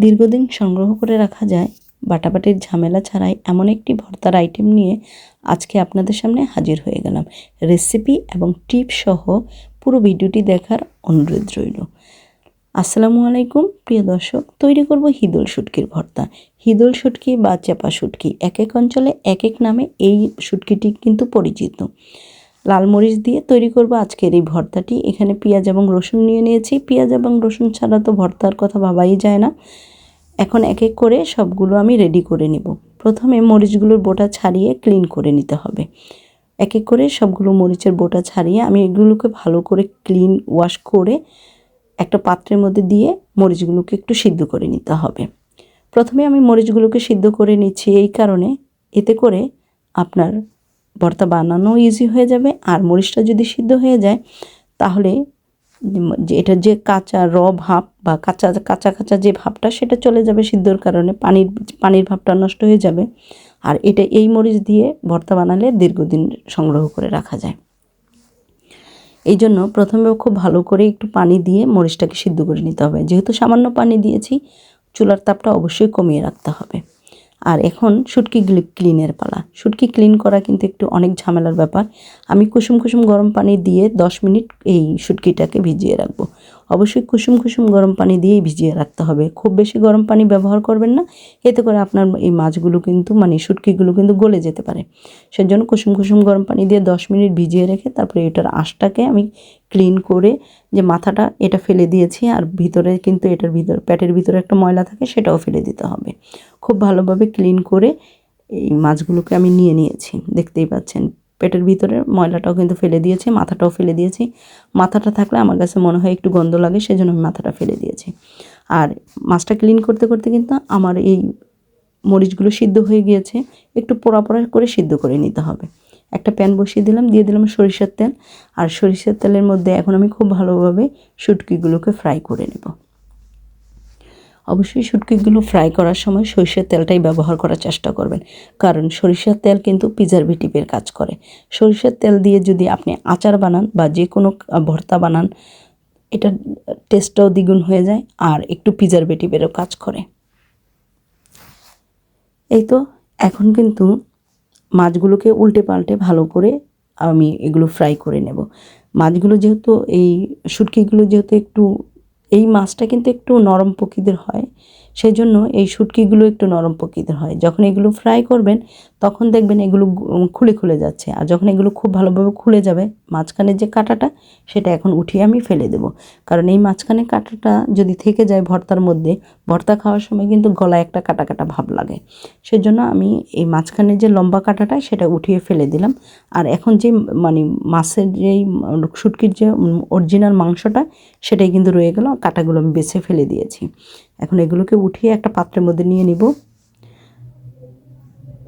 দীর্ঘদিন সংগ্রহ করে রাখা যায়, বাটাবাটির ঝামেলা ছাড়াই এমন একটি ভর্তার আইটেম নিয়ে আজকে আপনাদের সামনে হাজির হয়ে গেলাম। রেসিপি এবং টিপ সহ পুরো ভিডিওটি দেখার অনুরোধ রইল। আসসালামু আলাইকুম, প্রিয় দর্শক, তৈরি করব হিদল শুটকির ভর্তা। হিদল শুটকি বা চেপা শুটকি, এক এক অঞ্চলে এক এক নামে এই শুটকিটি কিন্তু পরিচিত। লাল মরিচ দিয়ে তৈরি করব আজকের এই ভর্তাটি। এখানে পেঁয়াজ এবং রসুন নিয়ে নিয়েছি। পেঁয়াজ এবং রসুন ছাড়া তো ভর্তার কথা ভাবাই যায় না। এখন এক এক করে সবগুলো আমি রেডি করে নেব। প্রথমে মরিচগুলোর বোটা ছাড়িয়ে ক্লিন করে নিতে হবে। এক এক করে সবগুলো মরিচের বোটা ছাড়িয়ে আমি এগুলোকে ভালো করে ক্লিন ওয়াশ করে একটা পাত্রের মধ্যে দিয়ে মরিচগুলোকে একটু সিদ্ধ করে নিতে হবে। প্রথমে আমি মরিচগুলোকে সিদ্ধ করে নিচ্ছি এই কারণে। এতে করে আপনার ভর্তা বানানো ইজি হয়ে যাবে। আর মরিচটা যদি সিদ্ধ হয়ে যায়, তাহলে যে এটার যে কাঁচা র ভাব বা কাঁচা কাঁচা কাঁচা যে ভাবটা, সেটা চলে যাবে সিদ্ধর কারণে। পানির পানির ভাবটা নষ্ট হয়ে যাবে। আর এটা এই মরিচ দিয়ে ভর্তা বানালে দীর্ঘদিন সংগ্রহ করে রাখা যায়। এই জন্য প্রথমে খুব ভালো করে একটু পানি দিয়ে মরিচটাকে সিদ্ধ করে নিতে হবে। যেহেতু সামান্য পানি দিয়েছি, চুলার তাপটা অবশ্যই কমিয়ে রাখতে হবে। আর এখন শুটকি ক্লিনের পালা। শুটকি ক্লিন করা কিন্তু একটু অনেক ঝামেলার ব্যাপার। আমি কুসুম কুসুম গরম পানি দিয়ে দশ মিনিট এই শুটকিটাকে ভিজিয়ে রাখব। অবশ্যই কুসুম কুসুম গরম পানি দিয়েই ভিজিয়ে রাখতে হবে। খুব বেশি গরম পানি ব্যবহার করবেন না। এতে করে আপনার এই মাছগুলো কিন্তু মানে শুটকিগুলো কিন্তু গলে যেতে পারে। সেজন্য কুসুম কুসুম গরম পানি দিয়ে দশ মিনিট ভিজিয়ে রেখে তারপরে এটার আঁশটাকে আমি ক্লিন করে যে মাথাটা, এটা ফেলে দিয়েছি আর ভিতরে কিন্তু এটার ভিতর, প্যাটের ভিতরে একটা ময়লা থাকে সেটাও ফেলে দিতে হবে। খুব ভালোভাবে ক্লিন করে এই মাছগুলোকে আমি নিয়ে নিয়েছি। দেখতেই পাচ্ছেন। পেটের ভিতরে ময়লাটাও কিন্তু ফেলে দিয়েছি, মাথাটাও ফেলে দিয়েছি। মাথাটা থাকলে আমার কাছে মনে হয় একটু গন্ধ লাগে, সেজন্য আমি মাথাটা ফেলে দিয়েছি। আর মাছটা ক্লিন করতে করতে কিন্তু আমার এই মরিচগুলো সিদ্ধ হয়ে গিয়েছে, একটু পোড়া পোড়া করে সিদ্ধ করে নিতে হবে। একটা প্যান বসিয়ে দিলাম, দিয়ে দিলাম সরিষার তেল। আর সরিষার তেলের মধ্যে এখন আমি খুব ভালোভাবে শুটকিগুলোকে ফ্রাই করে নেব। অবশ্যই শুটকিগুলো ফ্রাই করার সময় সরিষার তেলটাই ব্যবহার করার চেষ্টা করবেন। কারণ সরিষার তেল কিন্তু প্রিজারভেটিভের কাজ করে। সরিষার তেল দিয়ে যদি আপনি আচার বানান বা যে কোনো ভর্তা বানান, এটা টেস্টটাও দ্বিগুণ হয়ে যায় আর একটু প্রিজারভেটিভেরও কাজ করে। এই তো, এখন কিন্তু মাছগুলোকে উল্টে পাল্টে ভালো করে আমি এগুলো ফ্রাই করে নেব। মাছগুলো যেহেতু, এই শুটকিগুলো যেহেতু একটু এই মাছটা কিন্তু একটু নরম প্রকৃতির হয়। সেই জন্য এই শুটকিগুলো একটু নরম প্রকৃতির হয়। যখন এগুলো ফ্রাই করবেন, তখন দেখবেন এগুলো খুলে খুলে যাচ্ছে। আর যখন এগুলো খুব ভালোভাবে খুলে যাবে, মাঝখানের যে কাঁটাটা, সেটা এখন উঠিয়ে আমি ফেলে দেব। কারণ এই মাঝখানে কাঁটাটা যদি থেকে যায় ভর্তার মধ্যে, ভর্তা খাওয়ার সময় কিন্তু গলায় একটা কাটা কাটা ভাব লাগে। সেজন্য আমি এই মাঝখানে যে লম্বা কাঁটাটা, সেটা উঠিয়ে ফেলে দিলাম। আর এখন যে মানে মাছের যেই শুটকির যে অরিজিনাল মাংসটা, সেটাই কিন্তু রয়ে গেল। কাঁটাগুলো আমি বেছে ফেলে দিয়েছি। এখন এগুলোকে উঠিয়ে একটা পাত্রের মধ্যে নিয়ে নিব।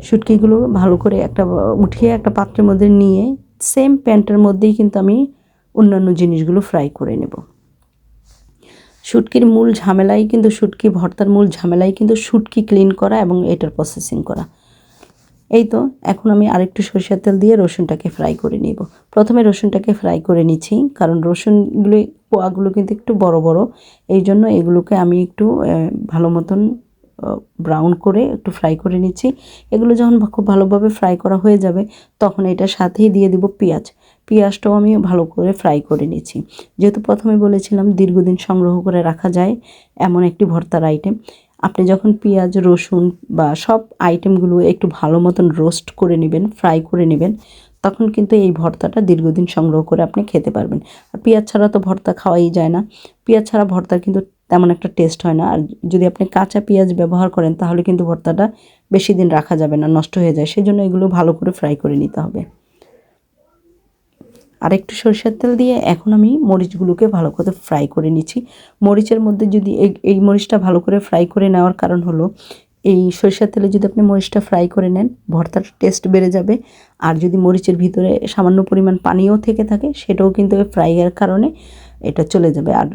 শুটকিগুলো ভালো করে একটা, উঠিয়ে একটা পাত্রের মধ্যে নিয়ে সেম প্যান্টের মধ্যেই কিন্তু আমি অন্যান্য জিনিসগুলো ফ্রাই করে নেব। শুটকির মূল ঝামেলাই কিন্তু শুটকি ভর্তার মূল ঝামেলাই কিন্তু শুটকি ক্লিন করা এবং এটার প্রসেসিং করা। এই তো, এখন আমি আরেকটু সরিষার তেল দিয়ে রসুনটাকে ফ্রাই করে নিব। প্রথমে রসুনটাকে ফ্রাই করে নিচ্ছি, কারণ রসুনগুলি, পোয়াগুলো কিন্তু একটু বড় বড়, এই জন্য এগুলোকে আমি একটু ভালো মতন ব্রাউন করে একটু ফ্রাই করে নিচ্ছি। এগুলো যখন খুব ভালোভাবে ফ্রাই করা হয়ে যাবে, তখন এটার সাথেই দিয়ে দিব পেঁয়াজ। পেঁয়াজটাও আমি ভালো করে ফ্রাই করে নিচ্ছি। যেহেতু প্রথমে বলেছিলাম দীর্ঘদিন সংগ্রহ করে রাখা যায়, এমন একটি ভর্তার আইটেম আপনি যখন পেঁয়াজ, রসুন বা সব আইটেমগুলো একটু ভালো মতন রোস্ট করে নেবেন ফ্রাই করে নেবেন, তখন কিন্তু এই ভর্তাটা দীর্ঘদিন সংগ্রহ করে আপনি খেতে পারবেন। আর পেঁয়াজ ছাড়া তো ভর্তা খাওয়াই যায় না। পেঁয়াজ ছাড়া ভর্তার কিন্তু তেমন একটা টেস্ট হয় না। আর যদি আপনি কাঁচা পেঁয়াজ ব্যবহার করেন, তাহলে কিন্তু ভর্তাটা বেশি দিন রাখা যাবে না, নষ্ট হয়ে যায়। সেই জন্য এগুলো ভালো করে ফ্রাই করে নিতে হবে। আর একটু সরিষার তেল দিয়ে এখন আমি মরিচগুলোকে ভালো করে ফ্রাই করে নিচ্ছি। মরিচের মধ্যে যদি এই মরিচটা ভালো করে ফ্রাই করে নেওয়ার কারণ হলো, এই সরিষার তেলে যদি আপনি মরিচটা ফ্রাই করে নেন, ভর্তার টেস্ট বেড়ে যাবে। আর যদি মরিচের ভিতরে সামান্য পরিমাণ পানিও থেকে থাকে, সেটাও কিন্তু ফ্রাইয়ের কারণে এটা চলে যাবে। আর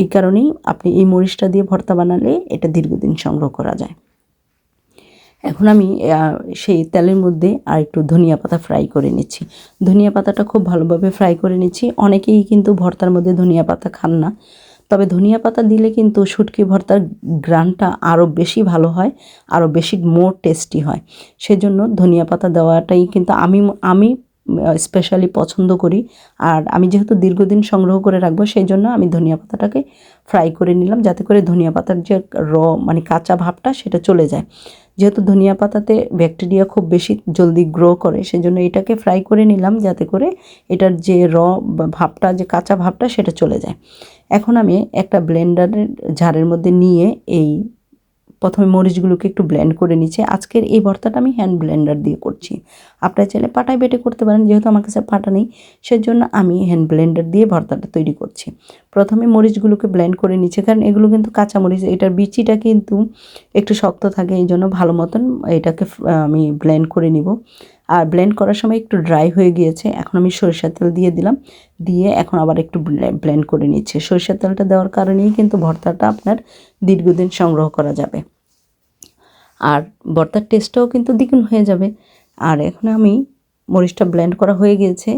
এই কারণেই আপনি এই মরিচটা দিয়ে ভর্তা বানালে এটা দীর্ঘদিন সংগ্রহ করা যায়। এখন আমি সেই তেলের মধ্যে আর একটু ধনিয়া পাতা ফ্রাই করে নিচ্ছি। ধনিয়া পাতাটা খুব ভালোভাবে ফ্রাই করে নিচ্ছি। অনেকেই কিন্তু ভর্তার মধ্যে ধনিয়া পাতা খান না। তবে ধনিয়া পাতা দিলে কিন্তু শুটকি ভর্তার গ্রানটা আরও বেশি ভালো হয়, আরও বেশি মোর টেস্টি হয়। সেজন্য ধনিয়া পাতা দেওয়াটাই কিন্তু আমি আমি স্পেশালি পছন্দ করি। আর আমি যেহেতু দীর্ঘদিন সংগ্রহ করে রাখব সেই জন্য আমি ধনিয়া পাতাটাকে ফ্রাই করে নিলাম, যাতে করে ধনিয়া পাতার যে র মানে কাঁচা ভাবটা সেটা চলে যায়। যেহেতু ধনিয়া পাতাতে ব্যাকটেরিয়া খুব বেশি জলদি গ্রো করে সেই জন্য এটাকে ফ্রাই করে নিলাম যাতে করে এটার যে র ভাবটা, যে কাঁচা ভাবটা সেটা চলে যায়। এখন আমি একটা ব্লেন্ডারের ঝাড়ের মধ্যে নিয়ে এই প্রথমে মরিচগুলোকে একটু ব্লেন্ড করে নিচ্ছে। আজকের এই ভর্তাটা আমি হ্যান্ড ব্লেন্ডার দিয়ে করছি। আপনারা চাইলে পাটায় বেটে করতে পারেন, যেহেতু আমার কাছে পাটা নেই, সেজন্য আমি হ্যান্ড ব্লেন্ডার দিয়ে ভর্তাটা তৈরি করছি। প্রথমে মরিচগুলোকে ব্লেন্ড করে নিচ্ছে, কারণ এগুলো কিন্তু কাঁচা মরিচ এটার বিচিটা কিন্তু একটু শক্ত থাকে, এই জন্য ভালো মতন এটাকে আমি ব্লেন্ড করে নিব। আর ব্লেন্ড করার সময় একটু ড্রাই হয়ে গিয়েছে, এখন আমি সরিষার তেল দিয়ে দিলাম, দিয়ে এখন আবার একটু ব্লেন্ড করে নিচ্ছে। সরিষার তেলটা দেওয়ার কারণেই কিন্তু ভর্তাটা আপনার দীর্ঘদিন সংগ্রহ করা যাবে। আর ভর্তার টেস্টটাও কিন্তু দ্বিগুণ হয়ে যাবে। আর এখন আমি মরিচটা ব্লেন্ড করা হয়ে গিয়েছে,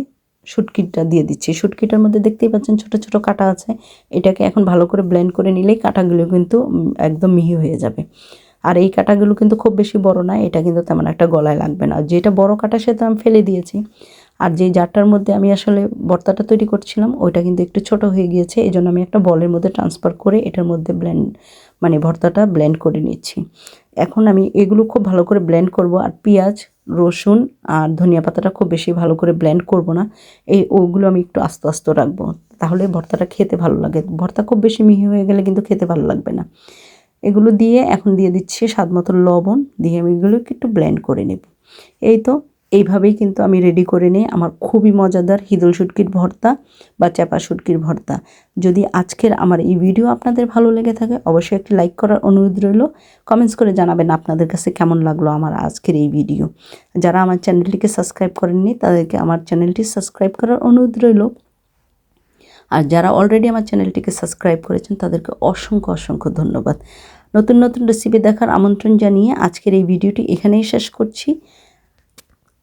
শুটকিটা দিয়ে দিচ্ছি। শুটকিটার মধ্যে দেখতেই পাচ্ছেন ছোট ছোট কাটা আছে। এটাকে এখন ভালো করে ব্লেন্ড করে নিলেই কাটাগুলো কিন্তু একদম মিহি হয়ে যাবে। আর এই কাটাগুলো কিন্তু খুব বেশি বড় না, এটা কিন্তু তেমন একটা গলায় লাগবে না। যেটা বড় কাটা সেটা আমি ফেলে দিয়েছি। আর যেই জারটার মধ্যে আমি আসলে ভর্তাটা তৈরি করছিলাম, ওইটা কিন্তু একটু ছোট হয়ে গিয়েছে। এই জন্য আমি একটা বলের মধ্যে ট্রান্সফার করে এটার মধ্যে ব্লেন্ড মানে ভর্তাটা ব্লেন্ড করে নিচ্ছি। এখন আমি এগুলো খুব ভালো করে ব্লেন্ড করব আর পেঁয়াজ, রসুন আর ধনিয়া পাতাটা খুব বেশি ভালো করে ব্লেন্ড করব না। এই ওগুলো আমি একটু আস্তে আস্তে রাখব, তাহলে ভর্তাটা খেতে ভালো লাগে। ভর্তা খুব বেশি মিহি হয়ে গেলে কিন্তু খেতে ভালো লাগবে না। এগুলো দিয়ে এখন দিয়ে দিচ্ছি স্বাদ মতো লবণ, দিয়ে আমি এগুলোকে একটু ব্লেন্ড করে নেব। এই তো এইভাবেই কিন্তু আমি রেডি করে নিই। আমার খুবই মজাদার হিদল শুটকির ভর্তা বা চাপা শুটকির ভর্তা। যদি আজকের আমার এই ভিডিও আপনাদের ভালো লেগে থাকে, অবশ্যই একটি লাইক করার অনুরোধ রইল। কমেন্টস করে জানাবেন আপনাদের কাছে কেমন লাগল আমার আজকের এই ভিডিও যারা আমার চ্যানেলটিকে সাবস্ক্রাইব করেননি, তাদেরকে আমার চ্যানেলটি সাবস্ক্রাইব করার অনুরোধ রইল। আর যারা অলরেডি আমার চ্যানেলটিকে সাবস্ক্রাইব করেছেন, তাদেরকে অসংখ্য অসংখ্য ধন্যবাদ। নতুন নতুন রেসিপি দেখার আমন্ত্রণ জানিয়ে আজকের এই ভিডিওটি এখানেই শেষ করছি।